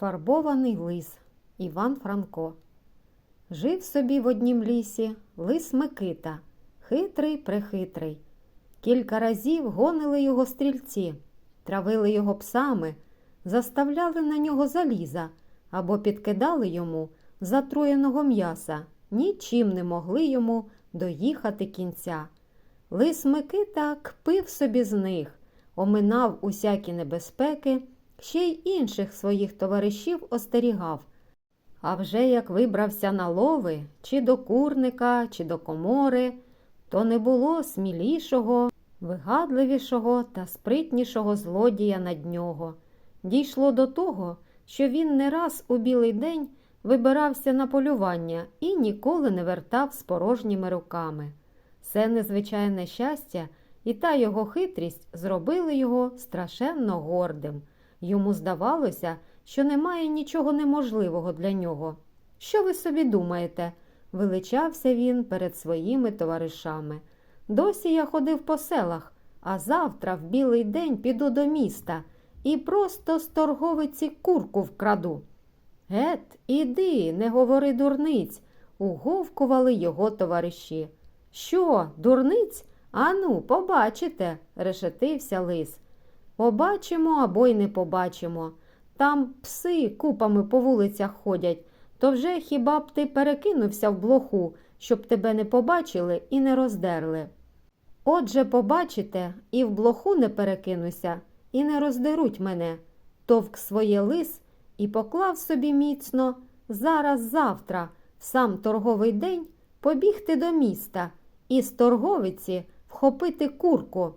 Фарбований лис Іван Франко. Жив собі в однім лісі лис Микита, хитрий прехитрий. Кілька разів гонили його стрільці, травили його псами, заставляли на нього заліза або підкидали йому затруєного м'яса, нічим не могли йому доїхати кінця. Лис Микита кпив собі з них, оминав усякі небезпеки, ще й інших своїх товаришів остерігав. А вже як вибрався на лови, чи до курника, чи до комори, то не було смілішого, вигадливішого та спритнішого злодія над нього. Дійшло до того, що він не раз у білий день вибирався на полювання і ніколи не вертав з порожніми руками. Це незвичайне щастя і та його хитрість зробили його страшенно гордим. Йому здавалося, що немає нічого неможливого для нього. Що ви собі думаєте? величався він перед своїми товаришами. Досі я ходив по селах, а завтра в білий день піду до міста і просто з торговиці курку вкраду. Гет, іди, не говори дурниць, уговкували його товариші. Що, дурниць? Ану, побачите, решетився лис. Побачимо або й не побачимо. Там пси купами по вулицях ходять, то вже хіба б ти перекинувся в блоху, щоб тебе не побачили і не роздерли. Отже, побачите, і в блоху не перекинуся, і не роздеруть мене, товк своє лис і поклав собі міцно зараз завтра, в сам торговий день, побігти до міста і з торговиці вхопити курку.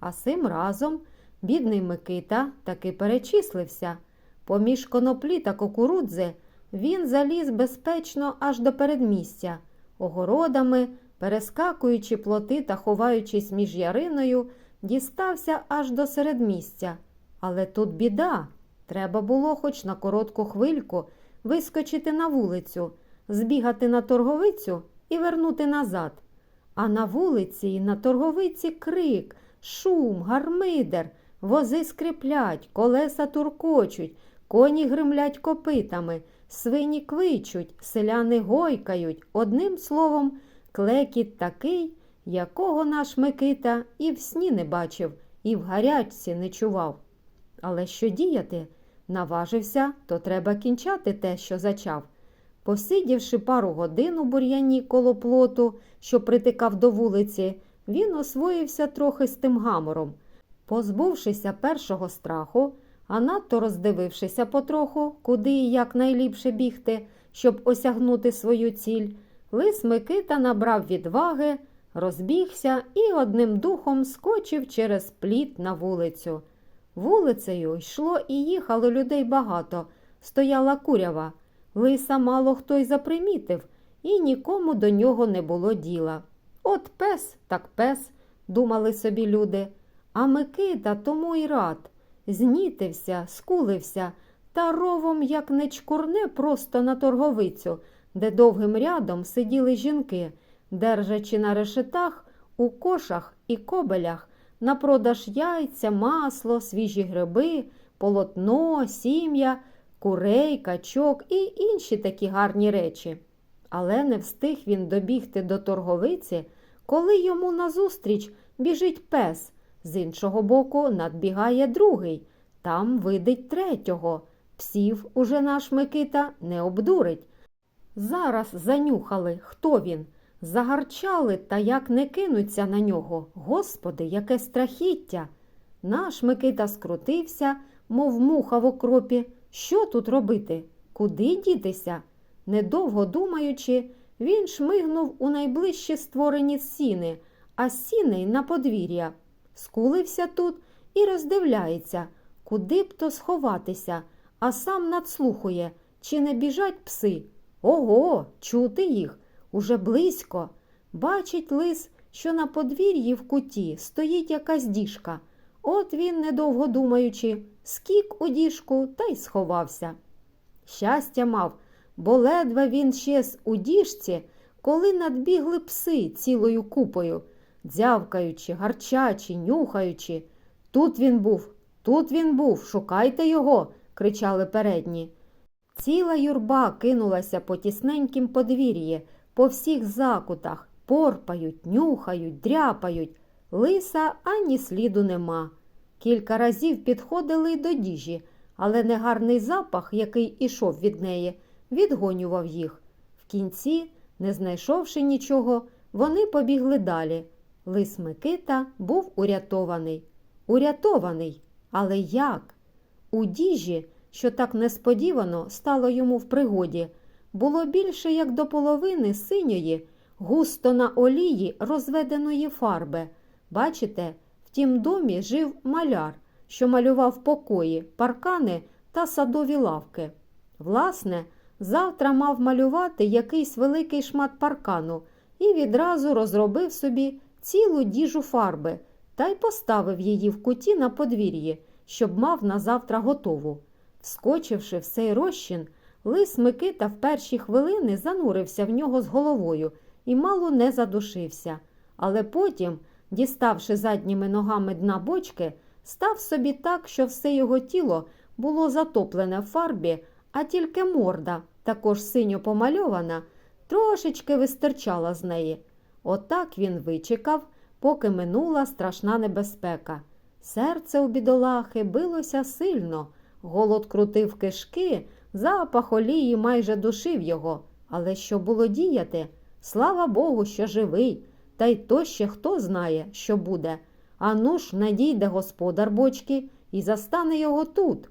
А сим разом бідний Микита таки перечислився. Поміж коноплі та кукурудзи він заліз безпечно аж до передмістя, огородами, перескакуючи плоти та ховаючись між яриною, дістався аж до середмістя. Але тут біда. Треба було хоч на коротку хвильку вискочити на вулицю, збігати на торговицю і вернути назад. А на вулиці і на торговиці крик, шум, гармидер, вози скриплять, колеса туркочуть, коні гримлять копитами, свині квичуть, селяни гойкають. Одним словом, клекіт такий, якого наш Микита і в сні не бачив, і в гарячці не чував. Але що діяти? Наважився, то треба кінчати те, що зачав. Посидівши пару годин у бур'яні коло плоту, що притикав до вулиці, він освоївся трохи з тим гамором. Позбувшися першого страху, а надто роздивившися потроху, куди і як найліпше бігти, щоб осягнути свою ціль, лис Микита набрав відваги, розбігся і одним духом скочив через пліт на вулицю. Вулицею йшло і їхало людей багато, стояла курява. Лиса мало хто й запримітив, і нікому до нього не було діла. От пес, так пес, думали собі люди. А Микита тому й рад. Знітився, скулився та ровом, як не чкурне, просто на торговицю, де довгим рядом сиділи жінки, держачи на решетах, у кошах і кобелях на продаж яйця, масло, свіжі гриби, полотно, сім'я, курей, качок і інші такі гарні речі. Але не встиг він добігти до торговиці, коли йому назустріч біжить пес. З іншого боку надбігає другий, там видить третього. Псів уже наш Микита не обдурить. Зараз занюхали, хто він. Загарчали та як не кинуться на нього. Господи, яке страхіття! Наш Микита скрутився, мов муха в окропі. Що тут робити? Куди дітися? Недовго думаючи, він шмигнув у найближчі створені сіни, а з сіней на подвір'я. Скулився тут і роздивляється, куди б то сховатися, а сам надслухує, чи не біжать пси. Ого, чути їх. Уже близько. Бачить лис, що на подвір'ї в куті стоїть якась діжка. От він, недовго думаючи, скік у діжку та й сховався. Щастя мав, бо ледве він щез у діжці, коли надбігли пси цілою купою, дзявкаючи, гарчачи, нюхаючи. Тут він був, тут він був, шукайте його, кричали передні. Ціла юрба кинулася по тісненькім подвір'ї, по всіх закутах, порпають, нюхають, дряпають. Лиса ані сліду нема. Кілька разів підходили й до діжі, але негарний запах, який ішов від неї, відгонював їх. В кінці, не знайшовши нічого, вони побігли далі. Лис Микита був урятований. Урятований, але як? У діжі, що так несподівано стало йому в пригоді, було більше як до половини синьої, густо на олії розведеної фарби. Бачите, в тім домі жив маляр, що малював покої, паркани та садові лавки. Власне, завтра мав малювати якийсь великий шмат паркану і відразу розробив собі цілу діжу фарби та й поставив її в куті на подвір'ї, щоб мав на завтра готову. Вскочивши в цей розчин, лис Микита в перші хвилини занурився в нього з головою і мало не задушився. Але потім, діставши задніми ногами дна бочки, став собі так, що все його тіло було затоплене в фарбі, а тільки морда, також синьо помальована, трошечки вистирчала з неї. Отак він вичекав, поки минула страшна небезпека. Серце у бідолахи билося сильно, голод крутив кишки, запах олії майже душив його. Але що було діяти? Слава Богу, що живий, та й то ще хто знає, що буде. А ну ж надійде господар бочки і застане його тут.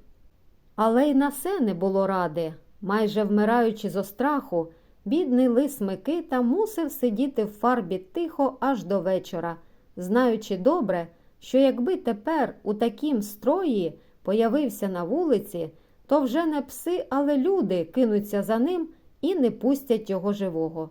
Але й на це не було ради. Майже вмираючи зо страху, бідний лис Микита мусив сидіти в фарбі тихо аж до вечора, знаючи добре, що якби тепер у такім строї появився на вулиці, то вже не пси, але люди кинуться за ним і не пустять його живого.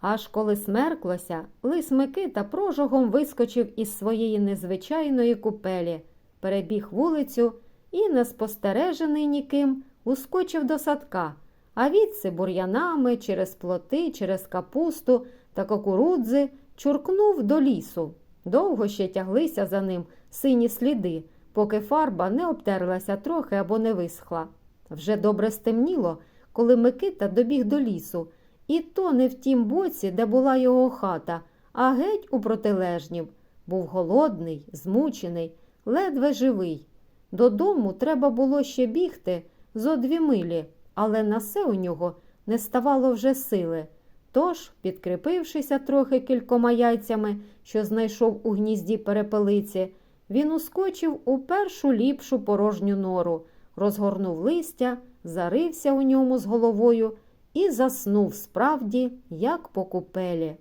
Аж коли смерклося, лис Микита прожогом вискочив із своєї незвичайної купелі, перебіг вулицю і, неспостережений ніким, ускочив до садка, а відси бур'янами через плоти, через капусту та кукурудзи чуркнув до лісу. Довго ще тяглися за ним сині сліди, поки фарба не обтерлася трохи або не висхла. Вже добре стемніло, коли Микита добіг до лісу, і то не в тім боці, де була його хата, а геть у протилежнім. Був голодний, змучений, ледве живий. Додому треба було ще бігти зо дві милі, але на все у нього не ставало вже сили. Тож, підкріпившися трохи кількома яйцями, що знайшов у гнізді перепелиці, він ускочив у першу ліпшу порожню нору, розгорнув листя, зарився у ньому з головою і заснув справді, як по купелі.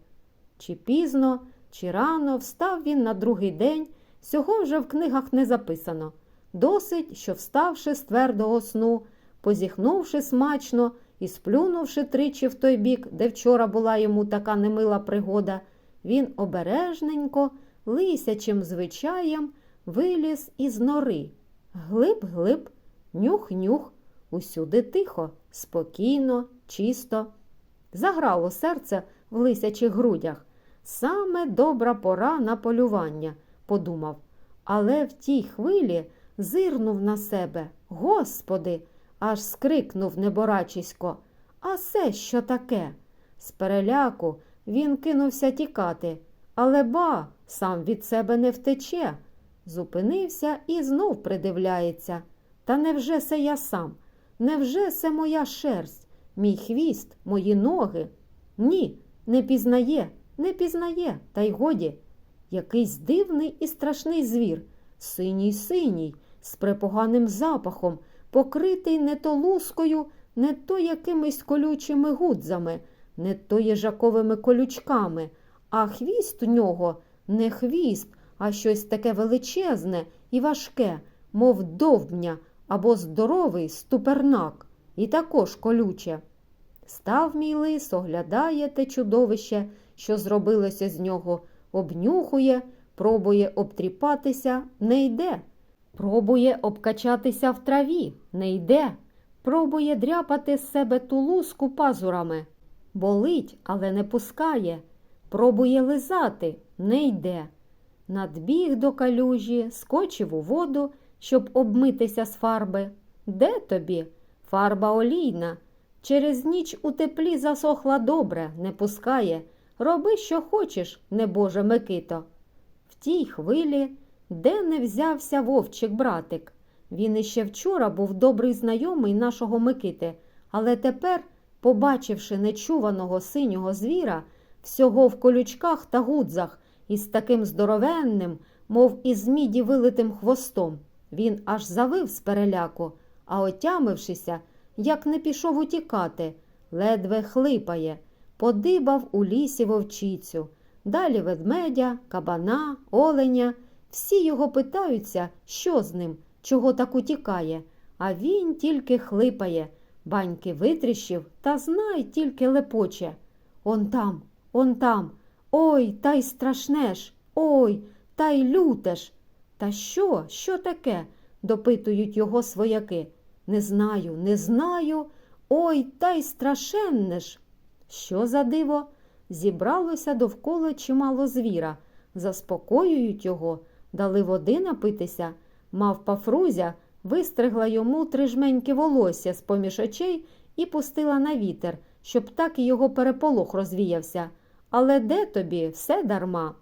Чи пізно, чи рано встав він на другий день, цього вже в книгах не записано. Досить, що вставши з твердого сну, позіхнувши смачно і сплюнувши тричі в той бік, де вчора була йому така немила пригода, він обережненько, лисячим звичаєм, виліз із нори. Глиб-глиб, нюх-нюх, усюди тихо, спокійно, чисто. Заграло серце в лисячих грудях. Саме добра пора на полювання, подумав. Але в тій хвилі зирнув на себе. Господи, аж скрикнув неборачисько. А це що таке? З переляку він кинувся тікати, але ба, сам від себе не втече. Зупинився і знов придивляється. Та невже це я сам? Невже це моя шерсть, мій хвіст, мої ноги? Ні, не пізнає, не пізнає, та й годі. Якийсь дивний і страшний звір, синій синій, з препоганим запахом, покритий не то лускою, не то якимись колючими гудзами, не то їжаковими колючками, а хвіст у нього не хвіст, а щось таке величезне і важке, мов довбня або здоровий ступернак, і також колюче. Став мій лис, оглядає те чудовище, що зробилося з нього, обнюхує, пробує обтріпатися, не йде. Пробує обкачатися в траві, не йде. Пробує дряпати з себе ту луску пазурами. Болить, але не пускає. Пробує лизати, не йде. Надбіг до калюжі, скочив у воду, щоб обмитися з фарби. Де тобі? Фарба олійна. Через ніч у теплі засохла добре, не пускає. Роби, що хочеш, небоже Микито. В тій хвилі, де не взявся вовчик братик. Він іще вчора був добрий знайомий нашого Микити, але тепер, побачивши нечуваного синього звіра, всього в колючках та гудзах, із таким здоровенним, мов із міді вилитим хвостом, він аж завив з переляку, а отямившися, як не пішов утікати, ледве хлипає, подибав у лісі вовчицю, далі ведмедя, кабана, оленя. Всі його питаються, що з ним, чого так утікає, а він тільки хлипає, баньки витріщив та знай тільки лепоче. Он там, он там, ой, та й страшне ж, ой, та й люте ж. Та що, що таке? допитують його свояки. Не знаю, не знаю. Ой, та й страшенне ж. Що за диво? Зібралося довкола чимало звіра, заспокоюють його, дали води напитися. Мавпа Фрузя вистригла йому три жменьки волосся з поміж очей і пустила на вітер, щоб так і його переполох розвіявся. Але де тобі все дарма?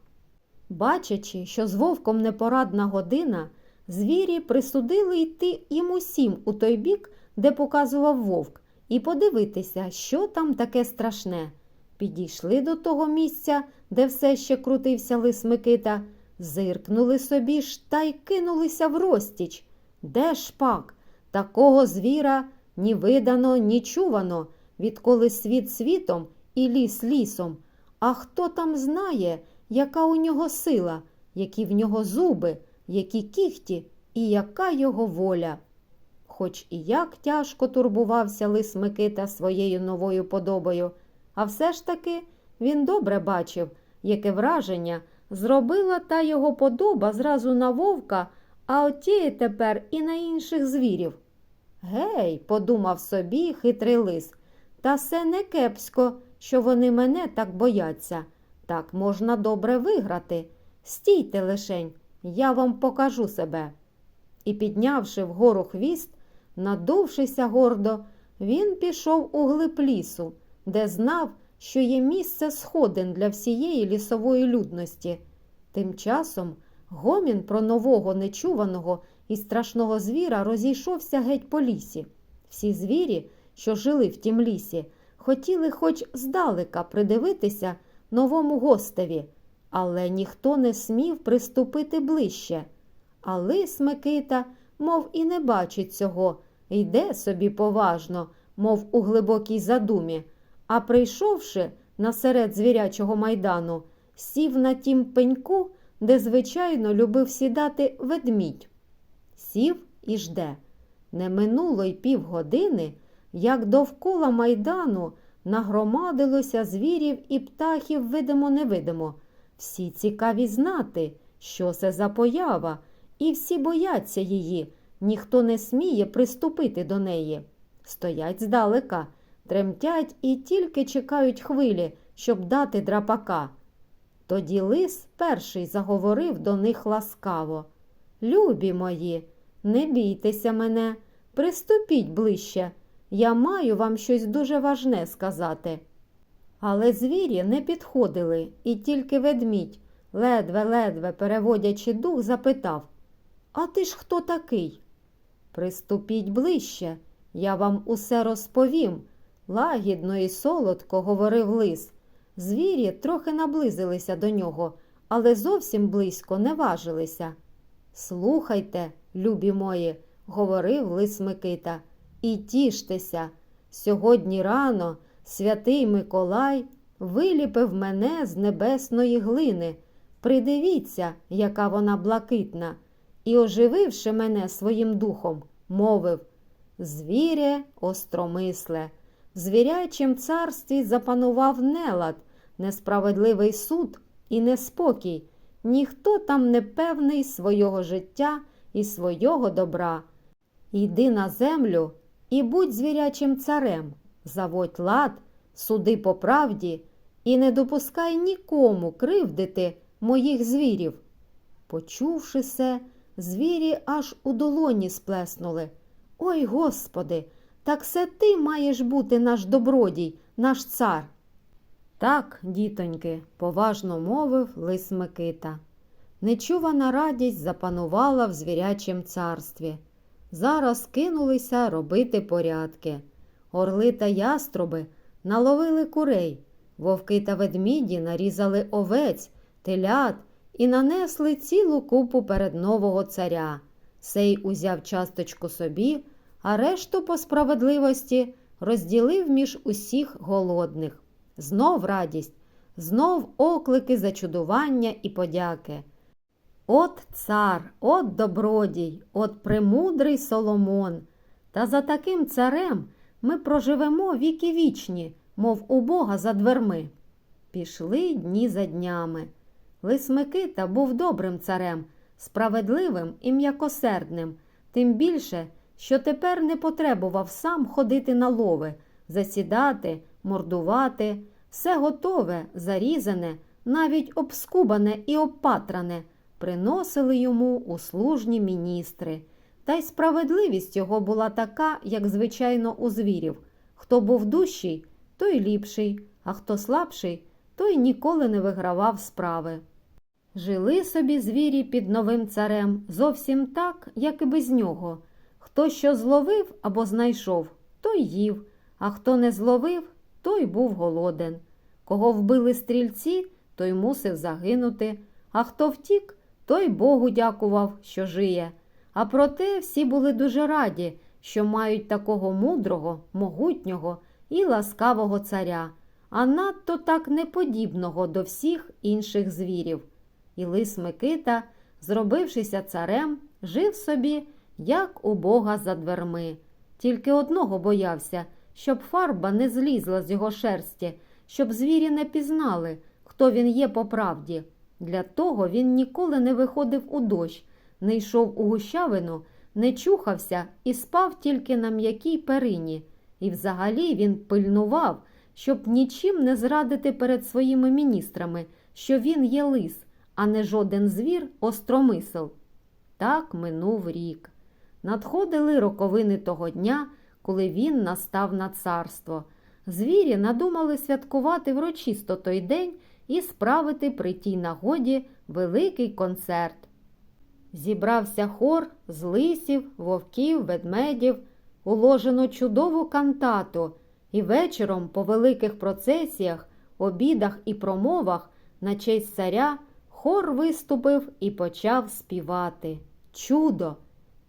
Бачачи, що з вовком непорадна година, звірі присудили йти їм усім у той бік, де показував вовк, і подивитися, що там таке страшне. Підійшли до того місця, де все ще крутився лис Микита, зиркнули собі ж та й кинулися в розтіч. Де ж пак? Такого звіра ні видано, ні чувано, відколи світ світом і ліс лісом. А хто там знає, яка у нього сила, які в нього зуби, які кіхті і яка його воля? Хоч і як тяжко турбувався лис Микита своєю новою подобою, а все ж таки він добре бачив, яке враження зробила та його подоба зразу на вовка, а отіє тепер і на інших звірів. Гей, подумав собі хитрий лис, та все не кепсько, що вони мене так бояться. Так можна добре виграти. Стійте лишень, я вам покажу себе. І, піднявши вгору хвіст, надувшися гордо, він пішов у глиб лісу, де знав, що є місце сходин для всієї лісової людності. Тим часом гомін про нового нечуваного і страшного звіра розійшовся геть по лісі. Всі звірі, що жили в тім лісі, хотіли хоч здалека придивитися новому гостеві, але ніхто не смів приступити ближче. А лис Микита, мов і не бачить цього, йде собі поважно, мов у глибокій задумі, а прийшовши насеред звірячого майдану, сів на тім пеньку, де, звичайно, любив сідати ведмідь. Сів і жде. Не минуло й півгодини, як довкола майдану нагромадилося звірів і птахів видимо-невидимо. Всі цікаві знати, що це за поява, і всі бояться її, ніхто не сміє приступити до неї. Стоять здалека, тремтять і тільки чекають хвилі, щоб дати драпака. Тоді лис перший заговорив до них ласкаво. Любі мої, не бійтеся мене, приступіть ближче. Я маю вам щось дуже важне сказати. Але звірі не підходили, і тільки ведмідь, ледве-ледве переводячи дух, запитав А ти ж хто такий? Приступіть ближче, я вам усе розповім, лагідно і солодко говорив лис. Звірі трохи наблизилися до нього, але зовсім близько не важилися. Слухайте, любі мої, говорив лис Микита, і тіштеся. Сьогодні рано святий Миколай виліпив мене з небесної глини. Придивіться, яка вона блакитна, і, ожививши мене своїм духом, мовив Звірє, остромисле, в звірячім царстві запанував нелад, несправедливий суд і неспокій. Ніхто там не певний свого життя і свого добра. Йди на землю і будь звірячим царем, заводь лад, суди по правді і не допускай нікому кривдити моїх звірів. Почувши се, звірі аж у долоні сплеснули. Ой, Господи, так це ти маєш бути наш добродій, наш цар. Так, дітоньки, поважно мовив лис Микита. Нечувана радість запанувала в звірячім царстві. Зараз кинулися робити порядки. Орли та яструби наловили курей, вовки та ведміді нарізали овець, телят і нанесли цілу купу перед нового царя. Сей узяв часточку собі, а решту по справедливості розділив між усіх голодних. Знов радість, знов оклики зачудування і подяки. От цар, от добродій, от премудрий Соломон. Та за таким царем ми проживемо віки вічні, мов у Бога за дверми. Пішли дні за днями. Лис Микита був добрим царем, справедливим і м'якосердним, тим більше, що тепер не потребував сам ходити на лови, засідати, мордувати, все готове, зарізане, навіть обскубане і обпатране, приносили йому услужні міністри. Та й справедливість його була така, як звичайно у звірів. Хто був дужчий, той ліпший, а хто слабший, той ніколи не вигравав справи. Жили собі звірі під новим царем зовсім так, як і без нього. Хто що зловив або знайшов, той їв, а хто не зловив, той був голоден. Кого вбили стрільці, той мусив загинути, а хто втік, той Богу дякував, що жиє. А проте всі були дуже раді, що мають такого мудрого, могутнього і ласкавого царя, а надто так неподібного до всіх інших звірів. І лис Микита, зробившися царем, жив собі, як у Бога за дверми. Тільки одного боявся, щоб фарба не злізла з його шерсті, щоб звірі не пізнали, хто він є по правді. Для того він ніколи не виходив у дощ, не йшов у гущавину, не чухався і спав тільки на м'якій перині. І взагалі він пильнував, щоб нічим не зрадити перед своїми міністрами, що він є лис, а не жоден звір остромисел. Так минув рік. Надходили роковини того дня, коли він настав на царство. Звірі надумали святкувати врочисто той день і справити при тій нагоді великий концерт. Зібрався хор з лисів, вовків, ведмедів, уложено чудову кантату, і вечором по великих процесіях, обідах і промовах на честь царя хор виступив і почав співати. Чудо!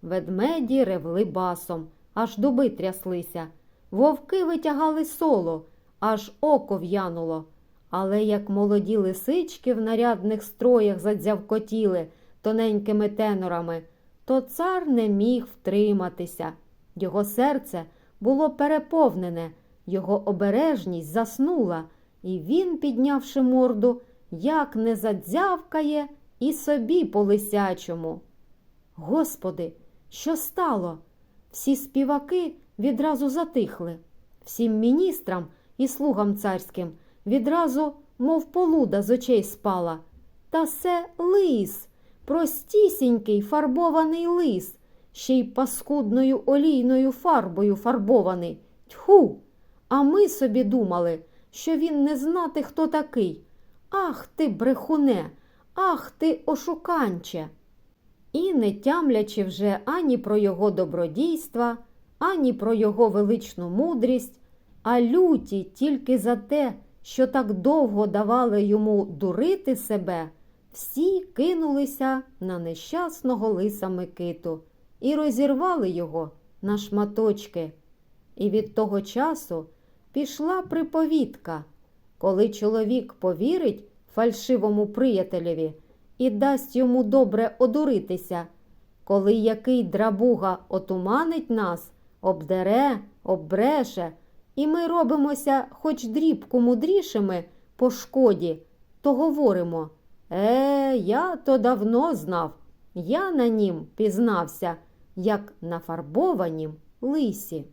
Ведмеді ревли басом, аж дуби тряслися. Вовки витягали соло, аж око в'януло. Але як молоді лисички в нарядних строях задзявкотіли тоненькими тенорами, то цар не міг втриматися. Його серце було переповнене, його обережність заснула, і він, піднявши морду, як не задзявкає і собі по лисячому. Господи, що стало? Всі співаки відразу затихли. Всім міністрам і слугам царським відразу, мов полуда з очей спала. Та це лис, простісінький фарбований лис, ще й паскудною олійною фарбою фарбований. Тьху! А ми собі думали, що він не знати, хто такий. Ах ти, брехуне, ах ти, ошуканче! І не тямлячи вже ані про його добродійства, ані про його величну мудрість, а люті тільки за те, що так довго давали йому дурити себе, всі кинулися на нещасного лиса Микиту і розірвали його на шматочки. І від того часу пішла приповідка, коли чоловік повірить фальшивому приятелеві і дасть йому добре одуритися, коли який драбуга отуманить нас, обдере, оббреше, і ми робимося хоч дрібку мудрішими по шкоді, то говоримо Е, я то давно знав, я на нім пізнався, як на фарбованім лисі.